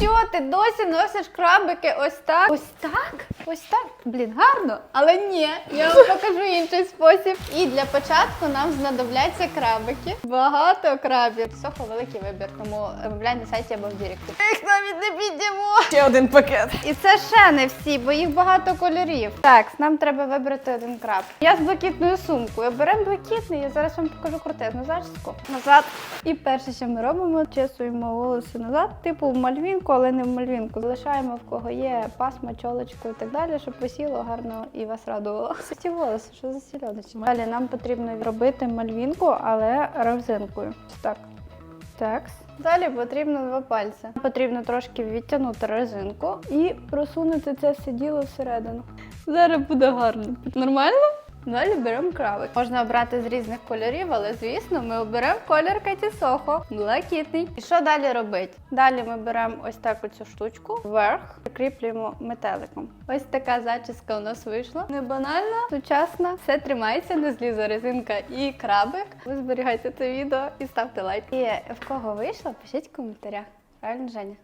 що ти досі носиш крабики ось так? Ось так? Ось так? Блін, гарно. Але ні, я вам покажу інший спосіб. І для початку нам знадобляться крабики. Багато крабів. Сохо великий вибір, тому вибирай на сайті або в Діректі. Їх навіть не підіймо. Ще один пакет. І це ще не всі, бо їх багато кольорів. Так, нам треба вибрати один краб. Я з блакитною сумкою. Беремо блакитний, я зараз вам покажу крутезну зачіску. Назад. І перше, що ми робимо, чесуємо волоси назад, типу в мальвінку, але не в мальвінку. Залишаємо в кого є пасма, чолочку і так далі, щоб висіло гарно і вас радувало. Ці волоси, що за сільодочі. Далі нам потрібно робити мальвінку, але резинкою. Так. Так. Далі потрібно два пальці. Потрібно трошки відтягнути резинку і просунути це все діло всередину. Зараз буде гарно. Нормально? Далі беремо крабик. Можна обрати з різних кольорів, але звісно, ми оберемо колір Кеті Сохо, блакитний. І що далі робити? Далі ми беремо ось таку цю штучку вверх, прикріплюємо метеликом. Ось така зачіска у нас вийшла. Не банальна, сучасна. Все тримається, не зліза резинка і крабик. Ви зберігайте це відео і ставте лайк. І в кого вийшло, пишіть в коментарях. Правильно, Женя?